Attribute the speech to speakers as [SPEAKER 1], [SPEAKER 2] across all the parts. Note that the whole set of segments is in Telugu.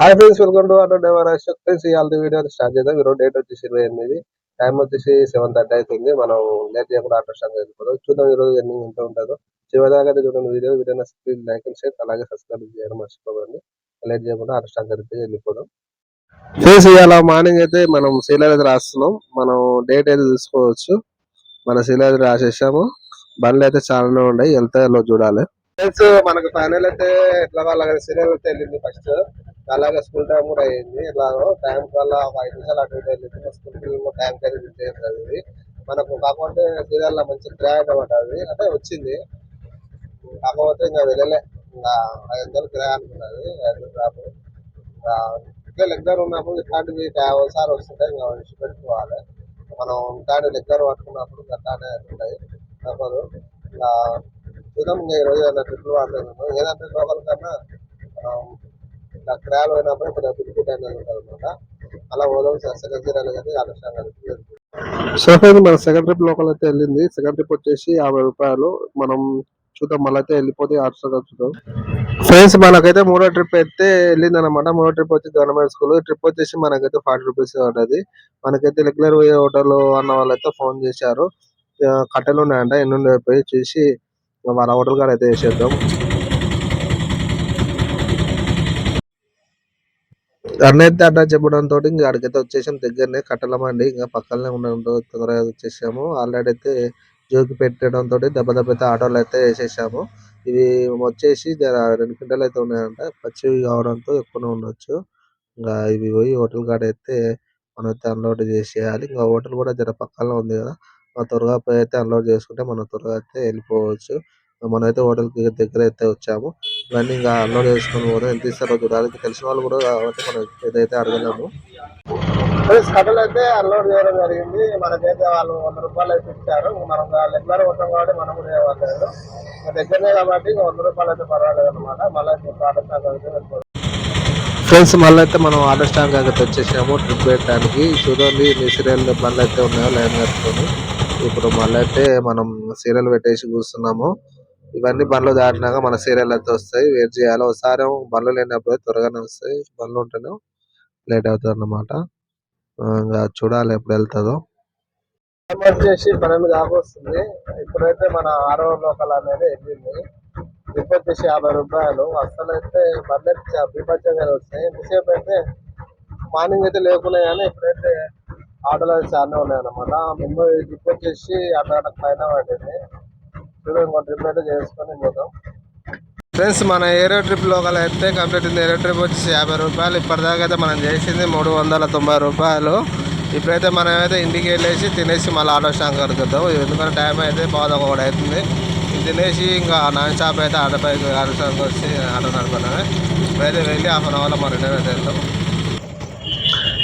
[SPEAKER 1] Hi friends welcome to auto driver Ashok friends ఇవాళ వీడియో స్టార్ట్ చేద్దాం. ఈరోజు డేట్ వచ్చేసి ఇరవై ఎనిమిది. టైం వచ్చేసి సెవెన్ థర్టీ అవుతుంది. మనం లేట్ చేయకుండా ఆటో స్టార్ట్ చేసుకోవడం చూద్దాం ఈరోజు ఎన్నింగ్ ఎంత ఉంటుందో. చివరిదాకా చూడండి video. Video please like and share అలాగే సబ్స్క్రైబ్ చేయడం మర్చిపోకండి. లేట్ చేయకుండా ఆటో స్టార్ట్ అయితే వెళ్ళిపోదాం. ఫ్రెండ్స్ ఇవాళ మార్నింగ్ అయితే మనం సీలర్ అయితే రాస్తున్నాం. మనం డేట్ అయితే చూసుకోవచ్చు. మన సీలర్ అయితే రాసేసాము. బండ్లు అయితే చాలానే ఉన్నాయి. వెళ్తాయో చూడాలి. ఫ్రెండ్స్ మనకు ఫైనల్ అయితే ఎట్లా వాళ్ళ సీరియల్ అయితే వెళ్ళింది ఫస్ట్ అలాగే స్కూల్ టైం కూడా అయింది. ఇలాగో టైం వల్ల ఒక ఐదు నిమిషాలు అటు ఇటు వెళ్ళింది స్కూల్ టైం కి అయితే చేయలేదు అది మనకు కాకపోతే సీరియల్లో మంచి గ్రాండ్ అనమాట అది. అంటే వచ్చింది. కాకపోతే ఇంకా వెళ్ళలే. ఇంకా ఐదు వందలు కిరాయి అనుకున్నది. ఐదు రాపు ఇంకా ఇట్లా లెక్కర్ ఉన్నప్పుడు ఇట్లాంటివి ఒకసారి వస్తుంటే ఇంకా విడిచి పెట్టుకోవాలి. మనం ఇట్లాంటి లెక్కర్ పట్టుకున్నప్పుడు గట్లానే ఉంటాయి. తప్పదు. ఇంకా చూద్దాం ఇంకా ఈ ఏదైనా ట్రిప్లు వాడలేదు ఏదంటే లోకల్ కన్నా మనం అయినప్పుడు కిరాయిలు పోయినప్పుడు కొద్దిగా పిలిపి ఉంటుంది అనమాట అలా పోదాం సెకండ్ కానీ అయితే ఆలోచన సో ఫ్రెండ్స్ మన సెకండ్ ట్రిప్ లోకల్ అయితే వెళ్ళింది. సెకండ్ ట్రిప్ వచ్చేసి యాభై రూపాయలు. మనం చూద్దాం మళ్ళీ అయితే వెళ్ళిపోతే ఆటోగా చూద్దాం ఫ్రెండ్స్ మనకైతే మూడో ట్రిప్ అయితే వెళ్ళింది అనమాట మూడో ట్రిప్ వచ్చి గవర్నమెంట్ స్కూల్. ట్రిప్ వచ్చేసి మనకైతే ఫార్టీ రూపీస్ ఉంటుంది మనకైతే రెగ్యులర్ పోయే హోటల్ అన్న వాళ్ళైతే ఫోన్ చేశారు. కట్టెలు ఉన్నాయంట ఎన్నుండి పోయి చూసి వాళ్ళ హోటల్ కాడ అయితే వేసేద్దాం అన్న అయితే అడ్డా చెప్పడంతో ఇంకా అడిగైతే వచ్చేసాం దగ్గరనే కట్టలమండి ఇంకా పక్కనే ఉండడంతో తొందరగా వచ్చేసాము. ఆల్రెడీ అయితే జోకి పెట్టడంతో దెబ్బ దెబ్బ అయితే ఆటోలు అయితే వేసేసాము. ఇవి వచ్చేసి రెండు క్వింటల్ అయితే ఉన్నాయంట పచ్చివి కావడంతో ఎక్కువనే ఉండొచ్చు. ఇంకా ఇవి పోయి హోటల్ కాడ అయితే మనం అయితే అన్లోడ్ చేసేయాలి. ఇంకా హోటల్ కూడా జర పక్కనే ఉంది కదా త్వరగా అయితే అన్లోడ్ చేసుకుంటే మనం త్వరగా అయితే వెళ్ళిపోవచ్చు. మనం అయితే హోటల్కి దగ్గర అయితే వచ్చాము. ఇవన్నీ ఇంకా అన్లోడ్ చేసుకొని పోతే ఎంత ఇస్తారో చూడాలి. తెలిసిన వాళ్ళు కూడా కాబట్టి మనం ఏదైతే అడగలేము. కట్టలు అయితే అన్లోడ్ చేయడం జరిగింది. మనకైతే వాళ్ళు వంద రూపాయలు అయితే ఇచ్చారు. మనం రెగ్యులర్ కొట్టాం కాబట్టి మనం కూడా ఇవ్వలేదు దగ్గరనే కాబట్టి వంద రూపాయలు అయితే పర్వాలేదు అనమాట మళ్ళీ ఫ్రెండ్స్ మళ్ళీ అయితే మనం ఆటో స్టాండ్ అయితే వచ్చేసాము. ట్రిప్ పెట్టడానికి చూడండి మీ సీరియల్ బండ్లు అయితే ఉన్నాయో? లైన్ కట్టుకొని. ఇప్పుడు మళ్ళీ అయితే మనం సీరియల్ పెట్టేసి కూర్చున్నాము. ఇవన్నీ బండ్లు దాటినాక మన సీరియల్ అయితే వస్తాయి వెయిట్ చేయాలి. ఒకసారి బండ్లు లేనప్పుడు త్వరగానే వస్తాయి. బండ్లు ఉంటేనే లేట్ అవుతుంది అన్నమాట. ఇంకా చూడాలి ఎప్పుడు వెళ్తుందో. వచ్చేసి పన్నెండు దాకా వస్తుంది. ఇప్పుడైతే మన ఆరో లోకల్ అనేది వెళ్ళింది. ట్రిప్ వచ్చేసి యాభై రూపాయలు. అసలు అయితే బండ్లు బీభత్సంగా వస్తాయి. ఎంతసేపు అయితే మార్నింగ్ అయితే లేకున్నాయి కానీ ఇప్పుడైతే ఆటోలు అయితే చాలా ఉన్నాయి అనమాట మేము ట్రిప్ వచ్చేసి అర్ధగంట పైన పడింది. చూడండి ఇంకో ట్రిప్ అయితే చేసుకొని పోతాం ఫ్రెండ్స్ మన ఏరో ట్రిప్ లోకల్ అయితే కంప్లీట్ ఉంది. ఏరో ట్రిప్ వచ్చేసి యాభై రూపాయలు. ఇప్పటిదాకా అయితే మనం చేసింది మూడు వందల తొంభై రూపాయలు. ఇప్పుడైతే మనం అయితే ఇంటికి వెళ్ళేసి తినేసి మళ్ళీ ఆటో స్టాంగ్ కడుగుతాం ఎందుకంటే టైం అయితే బాగా ఒకటి అవుతుంది. తినేసి ఇంకా నాన్ షాప్ అయితే ఆటో పైకి ఆటో స్టాండ్కి వచ్చి ఆటో నడుపుతున్నామే ఇప్పుడైతే వెళ్ళి హాఫ్ అన్ అవర్లో మనం రిటర్న్ అయితే వెళ్తాం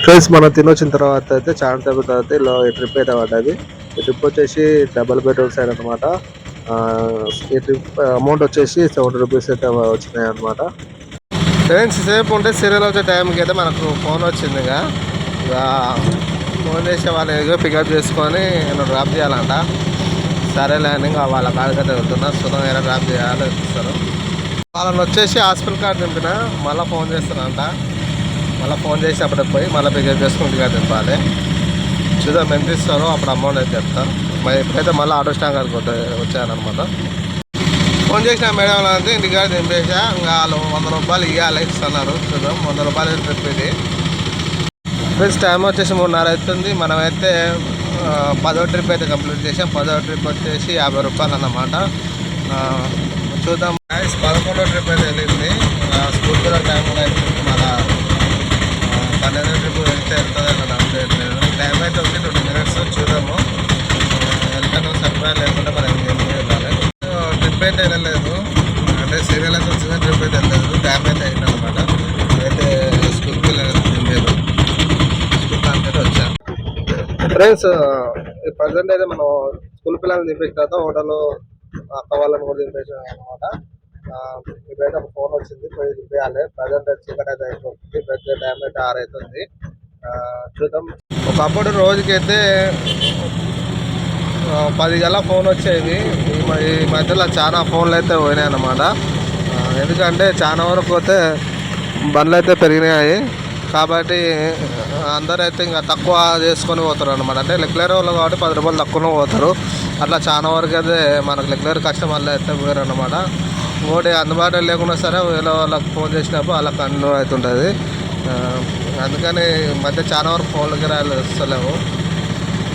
[SPEAKER 1] ఫ్రెండ్స్ మనం తినొచ్చిన తర్వాత అయితే చాలా సేపు తర్వాత ఇలా ఈ ట్రిప్ అయితే పడ్డది ఈ ట్రిప్ వచ్చేసి డబల్ బెడ్రూమ్ సైడ్ అనమాట ఈ ట్రిప్ అమౌంట్ వచ్చేసి సెవెంటీ రూపీస్ అయితే వచ్చినాయి అనమాట ఫ్రెండ్స్ సేపు ఉంటే సీరియల్ వచ్చే టైంకి అయితే మనకు ఫోన్ వచ్చింది ఇక ఇక ఫోన్ చేసే వాళ్ళు ఏదో పికప్ చేసుకొని నేను డ్రాప్ చేయాలంట. సరేలే అని ఇంకా వాళ్ళ కాడికైతే వెళ్తున్నా. సుతం ఏదో డ్రాప్ చేయాలి ఇస్తారు వాళ్ళని వచ్చేసి హాస్పిటల్ కార్డు నింపిన మళ్ళీ ఫోన్ చేస్తానంట మళ్ళీ ఫోన్ చేసి అప్పటికి పోయి మళ్ళీ పికప్ చేసుకుని ఇంటికి తింపాలి చూద్దాం ఎంత ఇస్తారో అప్పుడు అమౌంట్ అయితే చెప్తాను మరి ఇప్పుడైతే మళ్ళీ ఆటో స్టాండ్ కాడికి వచ్చానమాట ఫోన్ చేసిన మేడం వాళ్ళంతా ఇంటికాడ దింపేసా. ఇంకా వాళ్ళు వంద రూపాయలు ఇవ్వాలి ఇస్తున్నారు. చూద్దాం వంద రూపాయలు ట్రిప్ ఇది ఫ్రెండ్స్ టైం వచ్చేసి మూడున్నర అవుతుంది. మనమైతే పదో ట్రిప్ అయితే కంప్లీట్ చేసాం. పదో ట్రిప్ వచ్చేసి యాభై రూపాయలు అన్నమాట. చూద్దాం. పదకొండో ట్రిప్ అయితే వెళ్ళింది. స్కూల్ కూడా టైం కూడా అవుతుంది పన్నెండో ట్రిప్ వెళ్తే వెళ్తుంది అక్కడ అప్డేట్ లేదు టైం అయితే ఉంది ట్వంటీ మినిట్స్ చూద్దాము వెళ్తాను సరిపోయా లేకుండా మనం ఇంటికి వెళ్ళాలి ట్రిప్ అయితే వెళ్ళలేదు అంటే సీరియల్ అయితే వచ్చింది ట్రిప్ అయితే వెళ్ళలేదు డ్యామ్ అయితే అయింది అనమాట అయితే స్కూల్కి వెళ్ళలేదు తినలేదు స్కూల్ కాంటే వచ్చాను ఫ్రెండ్స్ ప్రజెంట్ అయితే మనం స్కూల్ పిల్లల్ని దింపేసిన తర్వాత హోటల్లో అక్క వాళ్ళని కూడా దింపేసాం అనమాట బయట ఒక ఫోన్ వచ్చింది పోయి దింపేయాలి. ప్రజెంట్ చీకటి అయితే అయిపోతుంది పెద్ద టైం అయితే అవుతుంది చూద్దాం. ఒకప్పుడు రోజుకైతే పది గల ఫోన్ వచ్చేది ఈ ఈ మధ్యలో చాలా ఫోన్లు అయితే పోయినాయి అన్నమాట. ఎందుకంటే చాలా వరకు అయితే బండ్లు అయితే పెరిగినాయి. కాబట్టి అందరూ అయితే ఇంకా తక్కువ చేసుకొని పోతారు అనమాట అంటే లెక్లర్ వాళ్ళు కాబట్టి పది రూపాయలు తక్కువనే పోతారు. అట్లా చాలా వరకు అయితే మనకు లెక్లర్ కస్టమర్లు అయితే పోయారు అనమాట ఇంకోటి అందుబాటులో లేకున్నా సరే వేరే వాళ్ళకి ఫోన్ చేసినప్పుడు వాళ్ళకి అన్ను అవుతుంటుంది. అందుకని మధ్య చాలా వరకు ఫోన్లకి కిరాయిలు వస్తలేవు.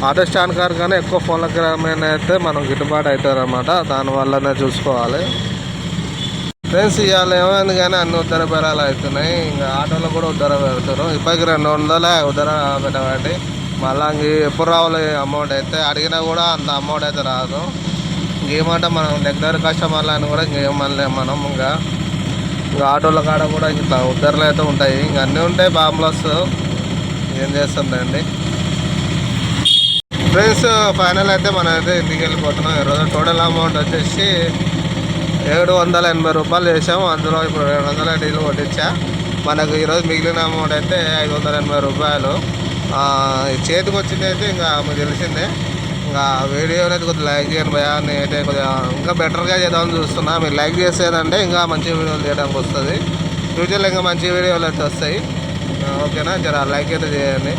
[SPEAKER 1] ఆటో స్టాండ్ కార్ కానీ ఎక్కువ ఫోన్లకి కిరాయిమైన అయితే మనం గిట్టుబాటు అవుతారు అనమాట దానివల్లనే చూసుకోవాలి. ఫ్రెండ్స్ ఇవాళ ఏమైంది కానీ అన్ని ఉద్దర బేరాలు అవుతున్నాయి. ఇంకా ఆటోలో కూడా ఉద్దర పెడతారు ఇప్పటికి రెండు వందలే ఉద్దర పెట్టబట్టి మళ్ళా ఇంక ఎప్పుడు రావాలి అమౌంట్ అయితే అడిగినా కూడా అంత అమౌంట్ అయితే రాదు. ఇంకేమంటే మనం రెగ్యులర్ కస్టమర్లు అని కూడా ఇంకేమనలే మనం ఇంకా. ఇంకా ఆటోల కాడ కూడా ఇట్లా ఉద్దరలు అయితే ఉంటాయి. ఇంకా అన్నీ ఉంటాయి బాంబ్లస్ ఏం చేస్తుందండి. ఫ్రెండ్స్ ఫైనల్ అయితే మనం అయితే ఇంటికి వెళ్ళిపోతున్నాం. ఈరోజు టోటల్ అమౌంట్ వచ్చేసి ఏడు వందల ఎనభై రూపాయలు చేసాము. అందులో ఇప్పుడు రెండు వందల డీలు కొట్టించా. మనకు ఈరోజు మిగిలిన అమౌంట్ అయితే ఐదు వందల ఎనభై రూపాయలు. చేతికి వచ్చింది అయితే ఇంకా మీకు తెలిసిందే. ఇంకా వీడియో అనేది కొద్దిగా లైక్ చేయండి భయా నేనైతే కొద్దిగా ఇంకా బెటర్గా చేద్దామని చూస్తున్నా. మీరు లైక్ చేసేదంటే ఇంకా మంచి వీడియోలు చేయడానికి వస్తుంది. ఫ్యూచర్లో ఇంకా మంచి వీడియోలు అయితే వస్తాయి. ఓకేనా? జర లైక్ అయితే చేయండి.